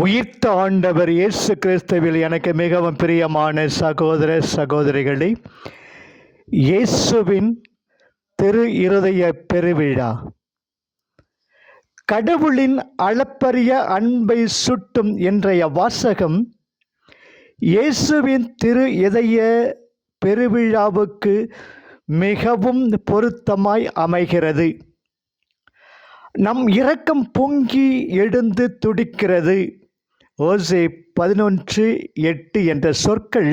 உயிர்த்த ஆண்டவர் இயேசு கிறிஸ்துவில் எனக்கு மிகவும் பிரியமான சகோதர சகோதரிகளே இயேசுவின் திரு இருதய பெருவிழா. கடவுளின் அளப்பரிய அன்பை சுட்டும் இன்றைய வாசகம் இயேசுவின் திரு இதய பெருவிழாவுக்கு மிகவும் பொருத்தமாய் அமைகிறது. நம் இரக்கம் பொங்கி எழுந்து துடிக்கிறது. ஓசே பதினொன்று எட்டு என்ற சொற்கள்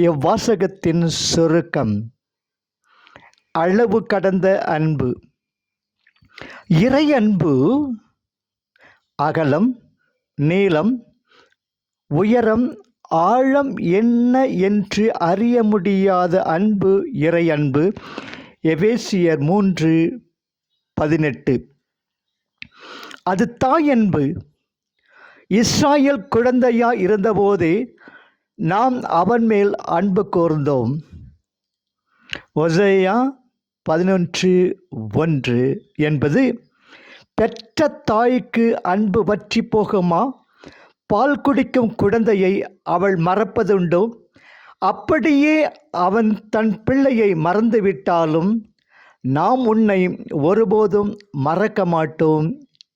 இவ்வாசகத்தின் சுருக்கம். அளவு கடந்த அன்பு. இறை அன்பு அகலம் நீளம் உயரம் ஆழம் என்ன என்று அறிய முடியாத அன்பு இறை அன்பு எவேசியர் மூன்று பதினெட்டு. அது தாய் அன்பு இஸ்ராயல் குழந்தையா இருந்தபோதே நாம் அவன் மேல் அன்பு கூர்ந்தோம். ஒசையா பதினொன்று ஒன்று என்பது பெற்ற தாய்க்கு அன்பு வற்றி போகுமா? பால் குடிக்கும் குழந்தையை அவள் மறப்பதுண்டோ அப்படியே அவன் தன் பிள்ளையை மறந்துவிட்டாலும் நாம் உன்னை ஒருபோதும் மறக்க மாட்டோம்.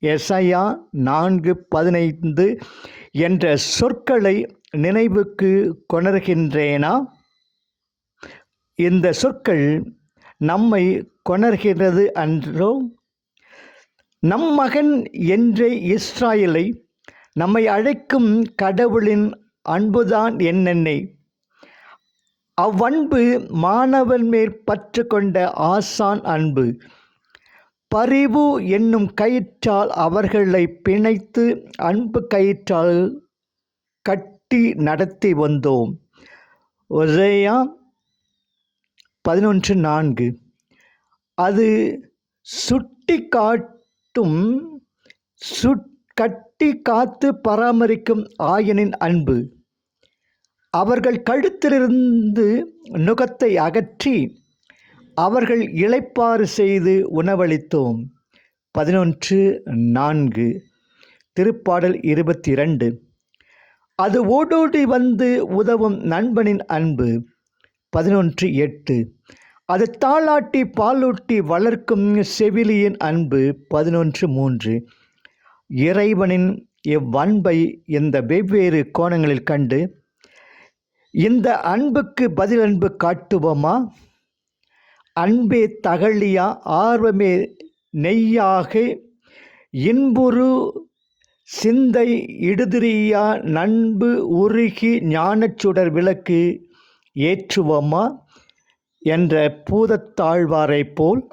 எஸ்ஐயா நான்கு பதினைந்து என்ற சொற்களை நினைவுக்கு கொணர்கின்றேனா? இந்த சொற்கள் நம்மை கொணர்கிறது அன்றோ? நம் மகன் என்ற இஸ்ராயலை நம்மை அழைக்கும் கடவுளின் அன்புதான் என்னென்னை? அவ்வன்பு மாணவன் மேற் பற்று கொண்ட ஆசான் அன்பு. பரிவு என்னும் கயிற்றால் அவர்களை பிணைத்து அன்பு கயிற்றால் கட்டி நடத்தி வந்தோம். ஒரேயா பதினொன்று நான்கு. அது சுட்டி காட்டும் சுட் கட்டி காத்து பராமரிக்கும் ஆயனின் அன்பு. அவர்கள் கழுத்திலிருந்து நுகத்தை அகற்றி அவர்கள் இளைப்பாறு செய்து உணவளித்தோம். பதினொன்று நான்கு. திருப்பாடல் இருபத்தி இரண்டு அது ஓடோடி வந்து உதவும் நண்பனின் அன்பு. பதினொன்று எட்டு. அது தாளாட்டி பாலூட்டி வளர்க்கும் செவிலியின் அன்பு. பதினொன்று மூன்று. இறைவனின் இவ்வன்பை இந்த வெவ்வேறு கோணங்களில் கண்டு இந்த அன்புக்கு பதிலன்பு காட்டுவோமா? அன்பே தகழியா ஆர்வமே நெய்யாக இன்புரு சிந்தை இடுதிரியா நண்பு உருகி ஞானச்சுடர் விளக்கு ஏற்றுவோமா என்ற பூதத்தாழ்வாரைப் போல்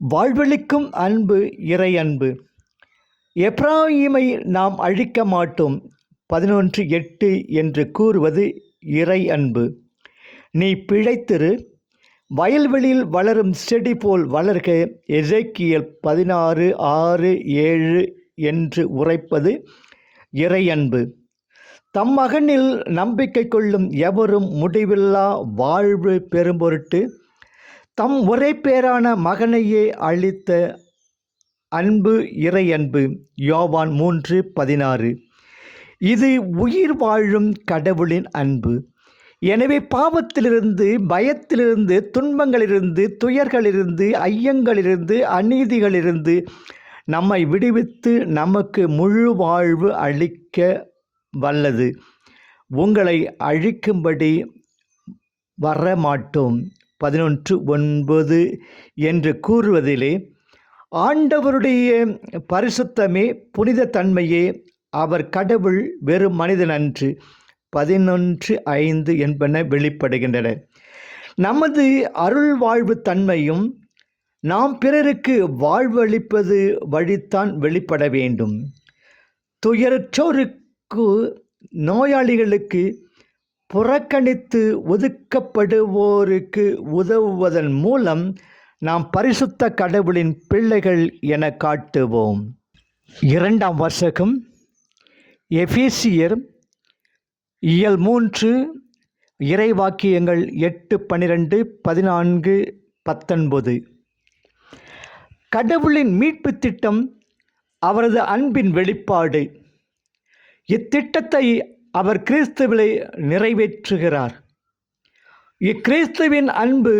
வாழ்வழிக்கும் அன்பு இறை அன்பு. எப்ராஹிமை நாம் அழிக்க மாட்டோம். பதினொன்று எட்டு என்று கூறுவது இறை அன்பு. நீ பிழைத்திரு வயல்வெளியில் வளரும் செடி போல் வளர்க. எசைக்கியல் பதினாறு ஆறு ஏழு என்று உரைப்பது இறையன்பு. தம் மகனில் நம்பிக்கை கொள்ளும் எவரும் முடிவில்லா வாழ்வு பெரும்பொருட்டு தம் ஒரே பேரான மகனையே அளித்த அன்பு இறையன்பு. யோவான் மூன்று பதினாறு. இது உயிர் வாழும் கடவுளின் அன்பு. எனவே பாவத்திலிருந்து பயத்திலிருந்து துன்பங்களிலிருந்து துயர்களிலிருந்து ஐயங்களிலிருந்து அநீதிகளிலிருந்து நம்மை விடுவித்து நமக்கு முழு வாழ்வு அளிக்க வல்லது. உங்களை அழிக்கும்படி வரமாட்டோம். பதினொன்று ஒன்பது என்று கூறுவதிலே ஆண்டவருடைய பரிசுத்தமே புனித தன்மையே அவர் கடவுள் வெறும் மனிதன் அன்று. பதினொன்று ஐந்து என்பன வெளிப்படுகின்றன. நமது அருள் வாழ்வு தன்மையும் நாம் பிறருக்கு வாழ்வளிப்பது வழித்தான் வெளிப்பட வேண்டும். துயரற்றோருக்கு நோயாளிகளுக்கு புறக்கணித்து ஒதுக்கப்படுவோருக்கு உதவுவதன் மூலம் நாம் பரிசுத்த கடவுளின் பிள்ளைகள் என காட்டுவோம். இரண்டாம் வருஷகம் எஃபிசியர் இயல் மூன்று இறைவாக்கியங்கள் எட்டு பன்னிரெண்டு பதினான்கு பத்தொன்பது. கடவுளின் மீட்பு திட்டம் அவரது அன்பின் வெளிப்பாடு. இத்திட்டத்தை அவர் கிறிஸ்துவிலே நிறைவேற்றுகிறார். இக்கிறிஸ்துவின் அன்பு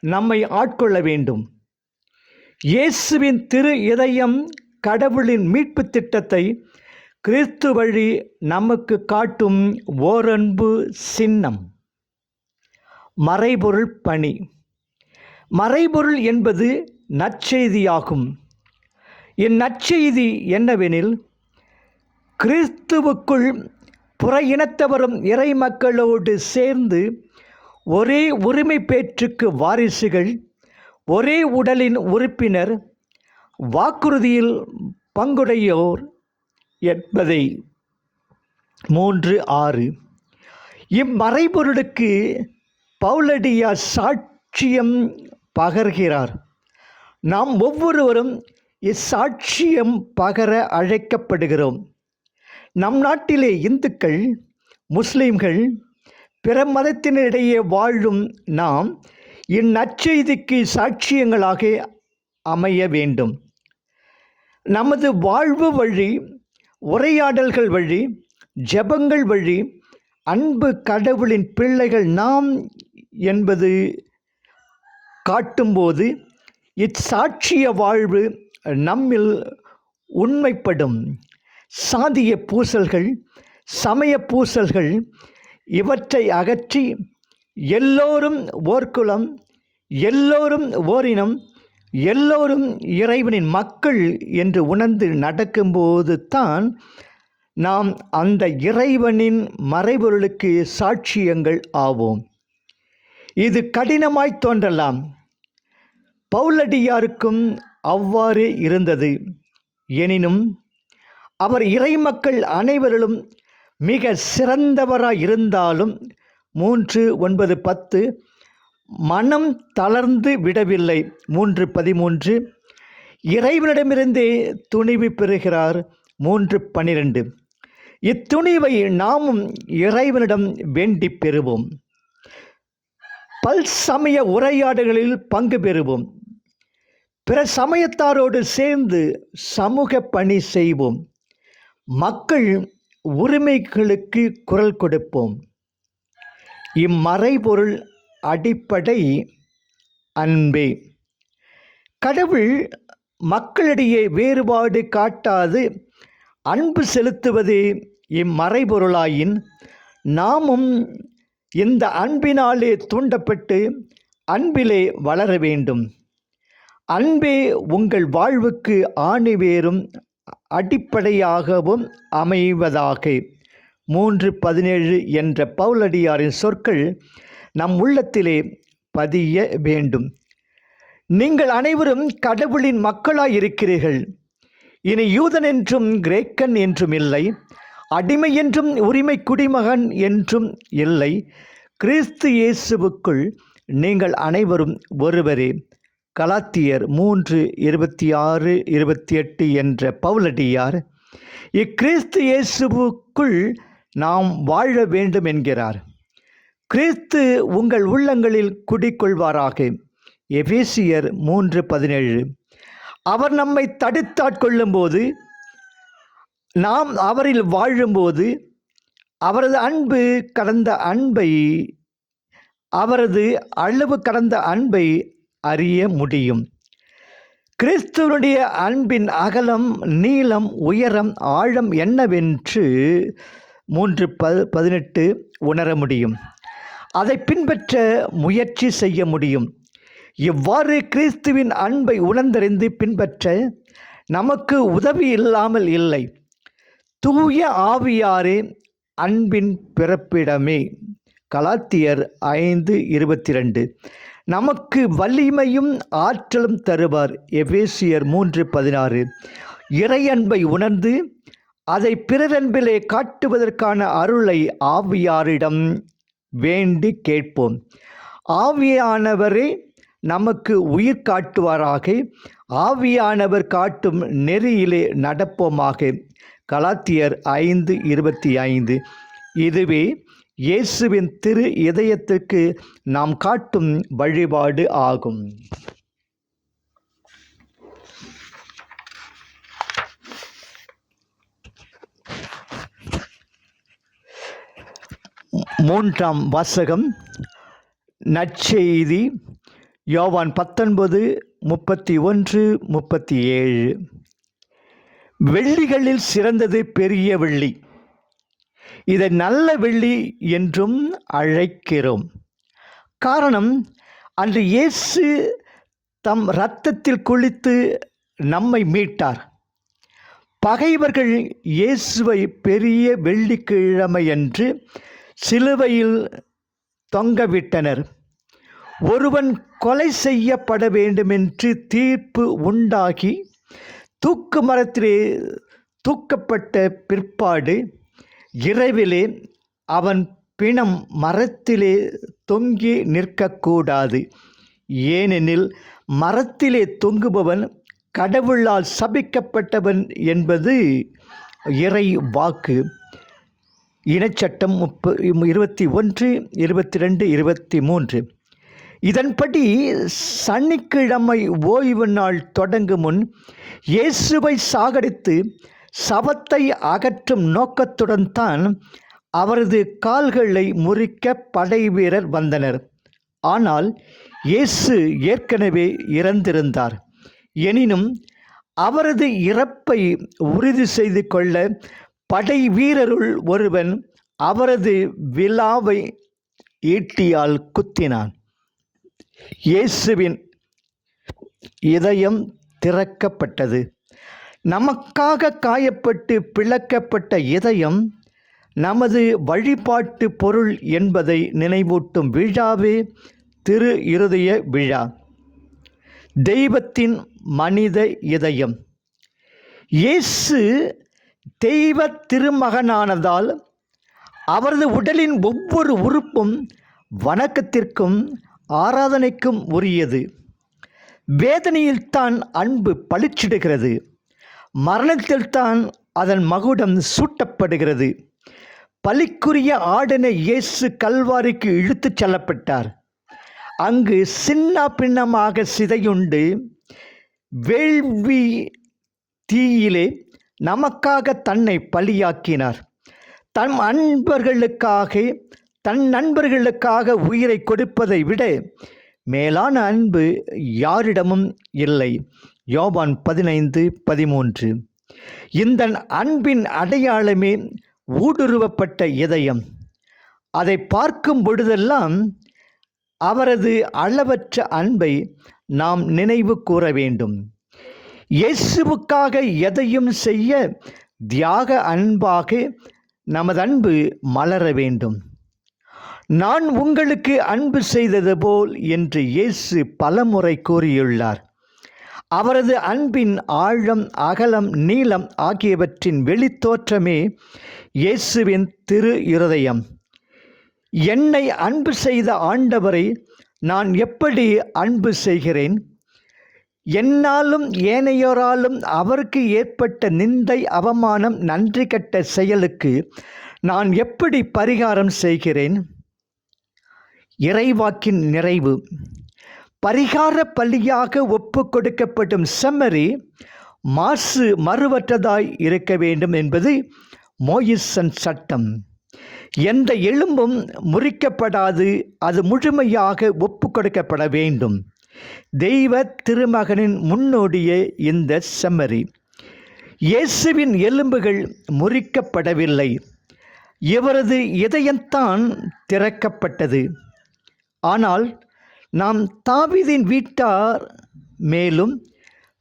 நம்மை ஆட்கொள்ள வேண்டும். இயேசுவின் திரு இதயம் கடவுளின் மீட்பு திட்டத்தை கிறிஸ்து வழி நமக்கு காட்டும் ஓரன்பு சின்னம். மறைபொருள் பணி. மறைபொருள் என்பது நற்செய்தியாகும். இந்நற்செய்தி என்னவெனில் கிறிஸ்துவுக்குள் புற இனத்தவரும் இறை மக்களோடு சேர்ந்து ஒரே உரிமை பேற்றுக்கு வாரிசுகள் ஒரே உடலின் உறுப்பினர் வாக்குறுதியில் பங்குடையோர் என்பதை மூன்று ஆறு. இம்மறைபொருளுக்கு பவுலடியா சாட்சியம் பகர்கிறார். நாம் ஒவ்வொருவரும் இச்சாட்சியம் பகர அழைக்கப்படுகிறோம். நம் நாட்டிலே இந்துக்கள் முஸ்லிம்கள் பிற மதத்தினரிடையே வாழும் நாம் இந்நற்செய்திக்கு சாட்சியங்களாக அமைய வேண்டும். நமது வாழ்வு வழி உரையாடல்கள் வழி ஜெபங்கள் வழி அன்பு கடவுளின் பிள்ளைகள் நாம் என்பது காட்டும்போது இச்சாட்சிய வாழ்வு நம்மில் உண்மைப்படும். சாதிய பூசல்கள் சமய பூசல்கள் இவற்றை அகற்றி எல்லோரும் ஓர்குலம் எல்லோரும் ஓரினம் எல்லோரும் இறைவனின் மக்கள் என்று உணர்ந்து நடக்கும்போது தான் நாம் அந்த இறைவனின் மறைபொருளுக்கு சாட்சியங்கள் ஆவோம். இது கடினமாய் தோன்றலாம். பவுலடியாருக்கும் அவ்வாறு இருந்தது. எனினும் அவர் இறைமக்கள் அனைவரிலும் மிக சிறந்தவராய் இருந்தாலும் மூன்று ஒன்பது பத்து மனம் தளர்ந்து விடவில்லை. மூன்று பதிமூன்று. இறைவனிடமிருந்தே துணிவு பெறுகிறார். மூன்று பனிரெண்டு இத்துணிவை நாமும் இறைவனிடம் வேண்டி பெறுவோம். பல் சமய உரையாடுகளில் பங்கு பெறுவோம். பிற சமயத்தாரோடு சேர்ந்து சமூக பணி செய்வோம். மக்கள் உரிமைகளுக்கு குரல் கொடுப்போம். இம்மறைபொருள் அடிப்படை அன்பே. கடவுள் மக்களிடையே வேறுபாடு காட்டாது அன்பு செலுத்துவதே இம்மறைபொருளாயின் நாமும் இந்த அன்பினாலே தூண்டப்பட்டு அன்பிலே வளர வேண்டும். அன்பே உங்கள் வாழ்வுக்கு ஆணிவேரும் அடிப்படையாகவும் அமைவதாக. மூன்று பதினேழு என்ற பவுலடியாரின் சொற்கள் நம் உள்ளத்திலே பதிய வேண்டும். நீங்கள் அனைவரும் கடவுளின் மக்களாய் இருக்கிறீர்கள் இனி யூதன் என்றும் கிரேக்கன் என்றும் இல்லை. அடிமை என்றும் உரிமை குடிமகன் என்றும் இல்லை. கிறிஸ்து இயேசுவுக்குள் நீங்கள் அனைவரும் ஒருவரே. கலாத்தியர் மூன்று இருபத்தி ஆறு இருபத்தி எட்டு என்ற பவுலடியார் இக்கிறிஸ்து இயேசுவுக்குள் நாம் வாழ வேண்டும் என்கிறார். கிறிஸ்து உங்கள் உள்ளங்களில் குடிக்கொள்வாராக. எபேசியர் மூன்று பதினேழு. அவர் நம்மை தடுத்தாட்கொள்ளும்போது நாம் அவரில் வாழும்போது அவரது அன்பு கடந்த அன்பை அவரது அளவு கடந்த அன்பை அறிய முடியும். கிறிஸ்துவனுடைய அன்பின் அகலம் நீளம் உயரம் ஆழம் என்னவென்று மூன்று ப பதினெட்டு உணர முடியும். அதை பின்பற்ற முயற்சி செய்ய முடியும். இவ்வாறு கிறிஸ்துவின் அன்பை உணர்ந்தறிந்து பின்பற்ற நமக்கு உதவி இல்லாமல் இல்லை. தூய ஆவியாரே அன்பின் பிறப்பிடமே. கலாத்தியர் ஐந்து இருபத்தி ரெண்டு நமக்கு வலிமையும் ஆற்றலும் தருவார். எபேசியர் மூன்று பதினாறு. இறையன்பை உணர்ந்து அதை பிறரன்பிலே காட்டுவதற்கான அருளை ஆவியாரிடம் வேண்டி கேட்போம். ஆவியானவரே நமக்கு உயிர் காட்டுவாராக. ஆவியானவர் காட்டும் நெறியிலே நடப்போமாக. கலாத்தியர் ஐந்து இருபத்தி ஐந்து. இதுவே இயேசுவின் திரு இதயத்துக்கு நாம் காட்டும் வழிபாடு ஆகும். மூன்றாம் வாசகம் நற்செய்தி யோவான் பத்தொன்பது முப்பத்தி ஒன்று முப்பத்தி ஏழு வெள்ளிகளில் சிறந்தது பெரிய வெள்ளி. இதை நல்ல வெள்ளி என்றும் அழைக்கிறோம். காரணம் அன்று இயேசு தம் இரத்தத்தில் குளித்து நம்மை மீட்டார். பகைவர்கள் இயேசுவை பெரிய வெள்ளிக்கிழமையன்று சிலுவையில் தொங்கவிட்டனர். ஒருவன் கொலை செய்யப்பட வேண்டுமென்று தீர்ப்பு உண்டாகி தூக்கு மரத்திலே தூக்கப்பட்ட பிற்பாடு இரவிலே அவன் பிணம் மரத்திலே தொங்கி நிற்கக்கூடாது. ஏனெனில் மரத்திலே தொங்குபவன் கடவுளால் சபிக்கப்பட்டவன் என்பது இறை வாக்கு இனச்சட்டம் முப்ப இருபத்தி ஒன்று இருபத்தி ரெண்டு இருபத்தி மூன்று. இதன்படி சனிக்கிழமை ஓய்வு நாள் தொடங்கும் முன் இயேசுவை சாகடித்து சவத்தை அகற்றும் நோக்கத்துடன் தான் அவரது கால்களை முறிக்க படை வீரர் வந்தனர். ஆனால் இயேசு ஏற்கனவே இறந்திருந்தார். எனினும் அவரது இறப்பை உறுதி செய்து கொள்ள படை வீரருள் ஒருவன் அவரது விழாவை ஈட்டியால் குத்தினான். இயேசுவின் இதயம் திறக்கப்பட்டது. நமக்காக காயப்பட்டு பிளக்கப்பட்ட இதயம் நமது வழிபாட்டு பொருள் என்பதை நினைவூட்டும் விழாவே திரு இருதய விழா. தெய்வத்தின் மனித இதயம். இயேசு தெய்வ திருமகனானதால் அவரது உடலின் ஒவ்வொரு உறுப்பும் வணக்கத்திற்கும் ஆராதனைக்கும் உரியது. வேதனையில்தான் அன்பு பளிச்சிடுகிறது. மரணத்தில்தான் அதன் மகுடம் சூட்டப்படுகிறது. பலிக்குரிய ஆடன இயேசு கல்வாரிக்கு இழுத்துச் செல்லப்பட்டார். அங்கு சின்ன பின்னமாக சிதையுண்டு. வேள்வி தீயிலே நமக்காக தன்னை பலியாக்கினார். தன் அன்பர்களுக்காக தன் நண்பர்களுக்காக உயிரை கொடுப்பதை விட மேலான அன்பு யாரிடமும் இல்லை. யோபான் பதினைந்து பதிமூன்று. இந்த அன்பின் அடையாளமே ஊடுருவப்பட்ட இதயம். அதை பார்க்கும் பொழுதெல்லாம் அவரது அளவற்ற அன்பை நாம் நினைவு கூற வேண்டும். இயேசுவுக்காக எதையும் செய்ய தியாக அன்பாக நமது அன்பு மலர வேண்டும். நான் உங்களுக்கு அன்பு செய்தது போல் என்று இயேசு பலமுறை கூறியுள்ளார். அவரது அன்பின் ஆழம் அகலம் நீளம் ஆகியவற்றின் வெளித்தோற்றமே இயேசுவின் திரு இருதயம். என்னை அன்பு செய்த ஆண்டவரை நான் எப்படி அன்பு செய்கிறேன்? என்னாலும் ஏனையோராலும் அவருக்கு ஏற்பட்ட நிந்தை அவமானம் நன்றி கட்ட செயலுக்கு நான் எப்படி பரிகாரம் செய்கிறேன்? இறைவாக்கின் நிறைவு. பரிகார பள்ளியாக ஒப்பு கொடுக்கப்படும் செம்மறி மாசு மறுவற்றதாய் இருக்க வேண்டும் என்பது மோயிசன் சட்டம். எந்த எலும்பும் முறிக்கப்படாது அது முழுமையாக ஒப்பு கொடுக்கப்பட வேண்டும். தெய்வ திருமகனின் முன்னோடியே இந்த செம்மறி. இயேசுவின் எலும்புகள் முறிக்கப்படவில்லை. இவரது இதயம்தான் திறக்கப்பட்டது. ஆனால் நாம் தாவிதின் வீட்டார் மேலும்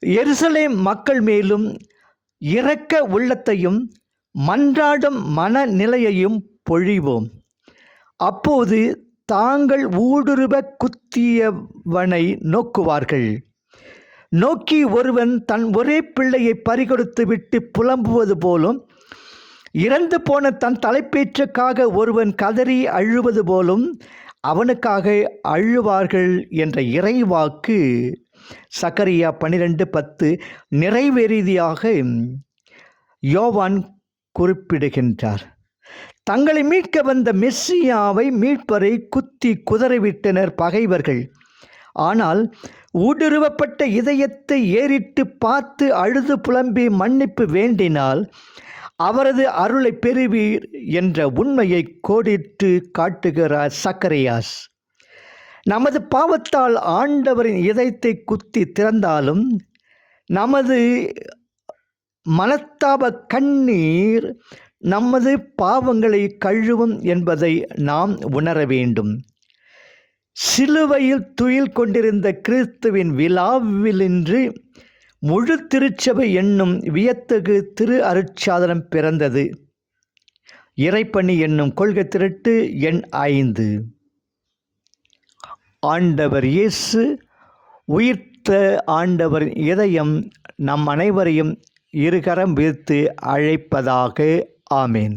எருசலேம் மக்கள் மேலும் இரக்க உள்ளத்தையும் மன்றாடும் மனநிலையையும் பொழிவோம். அப்போது தாங்கள் ஊடுருவ குத்தியவனை நோக்குவார்கள். நோக்கி ஒருவன் தன் ஒரே பிள்ளையை பறிகொடுத்து விட்டு புலம்புவது போலும் இறந்து போன தன் தலைப்பேற்றுக்காக ஒருவன் கதறி அழுவது போலும் அவனுக்காக அழுவார்கள் என்ற இறைவாக்கு சக்கரியா பன்னிரெண்டு பத்து நிறைவேறியதாக யோவான் குறிப்பிடுகின்றார். தங்களை மீட்க வந்த மெஸ்ஸியாவை மீட்பரை குத்தி குதறிவிட்டனர் பகைவர்கள். ஆனால் ஊடுருவப்பட்ட இதயத்தை ஏறிட்டு பார்த்து அழுது புலம்பி மன்னிப்பு வேண்டினால் அவரது அருளை பெறுவீர் என்ற உண்மையை கோடிட்டு காட்டுகிறார் சக்கரையாஸ். நமது பாவத்தால் ஆண்டவரின் இதயத்தை குத்தி திறந்தாலும் நமது மனத்தாப கண்ணீர் நமது பாவங்களை கழுவும் என்பதை நாம் உணர வேண்டும். சிலுவையில் துயில் கொண்டிருந்த கிறிஸ்துவின் விழாவிலின்று முழு திருச்சபை என்னும் வியத்தகு திரு அருட்சாதனம் பிறந்தது. இறைப்பணி என்னும் கொள்கை திரட்டு எண் ஐந்து. ஆண்டவர் இயேசு உயிர்த்த ஆண்டவர் இதயம் நம் அனைவரையும் இருகரம் விரித்து அழைப்பதாக ആമീൻ